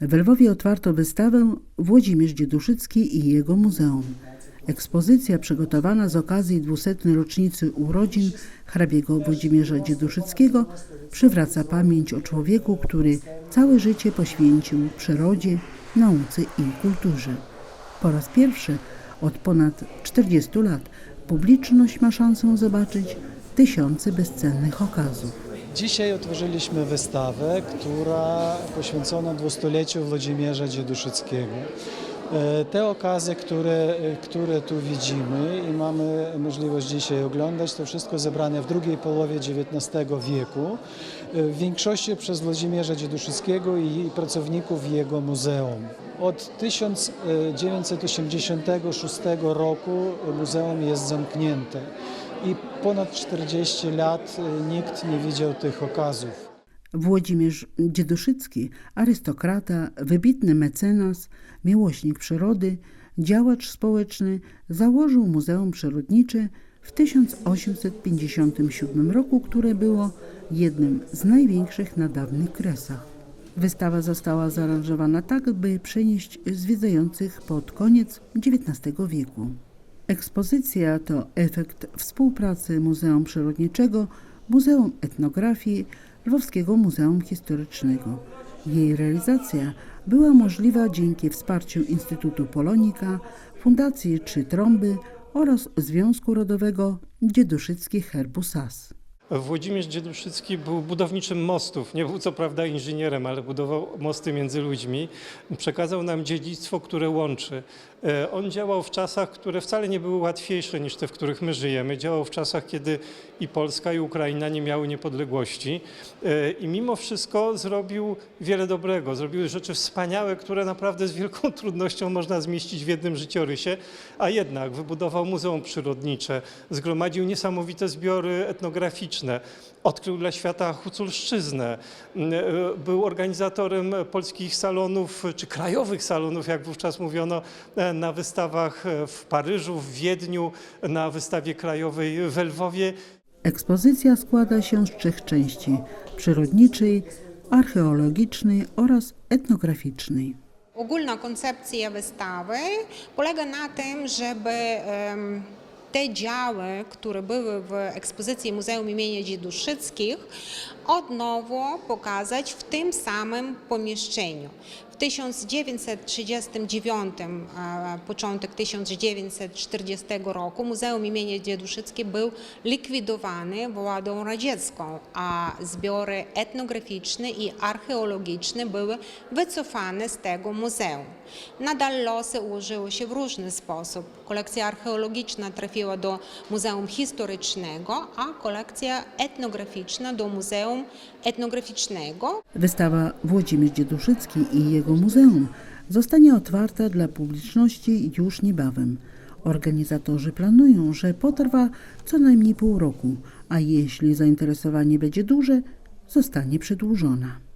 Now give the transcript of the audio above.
W Lwowie otwarto wystawę Włodzimierz Dzieduszycki i jego muzeum. Ekspozycja przygotowana z okazji 200. rocznicy urodzin hrabiego Włodzimierza Dzieduszyckiego przywraca pamięć o człowieku, który całe życie poświęcił przyrodzie, nauce i kulturze. Po raz pierwszy od ponad 40 lat publiczność ma szansę zobaczyć tysiące bezcennych okazów. Dzisiaj otworzyliśmy wystawę, która poświęcona dwustoleciu Włodzimierza Dzieduszyckiego. E, Te okazy, które, które tu widzimy i mamy możliwość dzisiaj oglądać, to wszystko zebrane w drugiej połowie XIX wieku, e, w większości przez Włodzimierza Dzieduszyckiego i pracowników jego muzeum. Od 1986 roku muzeum jest zamknięte i ponad 40 lat e, nikt nie widział tych okazów. Włodzimierz Dzieduszycki, arystokrata, wybitny mecenas, miłośnik przyrody, działacz społeczny, założył Muzeum Przyrodnicze w 1857 roku, które było jednym z największych na dawnych kresach. Wystawa została zaaranżowana tak, by przenieść zwiedzających pod koniec XIX wieku. Ekspozycja to efekt współpracy Muzeum Przyrodniczego, Muzeum Etnografii, Lwowskiego Muzeum Historycznego. Jej realizacja była możliwa dzięki wsparciu Instytutu Polonika, Fundacji Trzy Trąby oraz Związku Rodowego Dzieduszycki Herbu SAS. Włodzimierz Dzieduszycki był budowniczym mostów. Nie był co prawda inżynierem, ale budował mosty między ludźmi. Przekazał nam dziedzictwo, które łączy. E, On działał w czasach, które wcale nie były łatwiejsze niż te, w których my żyjemy. Działał w czasach, kiedy i Polska, i Ukraina nie miały niepodległości. E, I mimo wszystko zrobił wiele dobrego. Zrobił rzeczy wspaniałe, które naprawdę z wielką trudnością można zmieścić w jednym życiorysie. A jednak wybudował Muzeum Przyrodnicze, zgromadził niesamowite zbiory etnograficzne, odkrył dla świata Huculszczyznę, m, e, był organizatorem polskich salonów, czy krajowych salonów, jak wówczas mówiono, e, na wystawach e, w Paryżu, w Wiedniu, na wystawie krajowej w Lwowie. Ekspozycja składa się z trzech części: przyrodniczej, archeologicznej oraz etnograficznej. Ogólna koncepcja wystawy polega na tym, żeby te działy, które były w ekspozycji Muzeum imienia Dzieduszyckich, od nowo pokazać w tym samym pomieszczeniu. W 1939, a początek 1940 roku Muzeum imienia Dzieduszyckiego był likwidowany władą radziecką, a zbiory etnograficzne i archeologiczne były wycofane z tego muzeum. Nadal losy ułożyły się w różny sposób. Kolekcja archeologiczna trafiła do Muzeum Historycznego, a kolekcja etnograficzna do Muzeum Etnograficznego. Wystawa Włodzimierz Dzieduszycki i jego muzeum zostanie otwarta dla publiczności już niebawem. Organizatorzy planują, że potrwa co najmniej pół roku, a jeśli zainteresowanie będzie duże, zostanie przedłużona.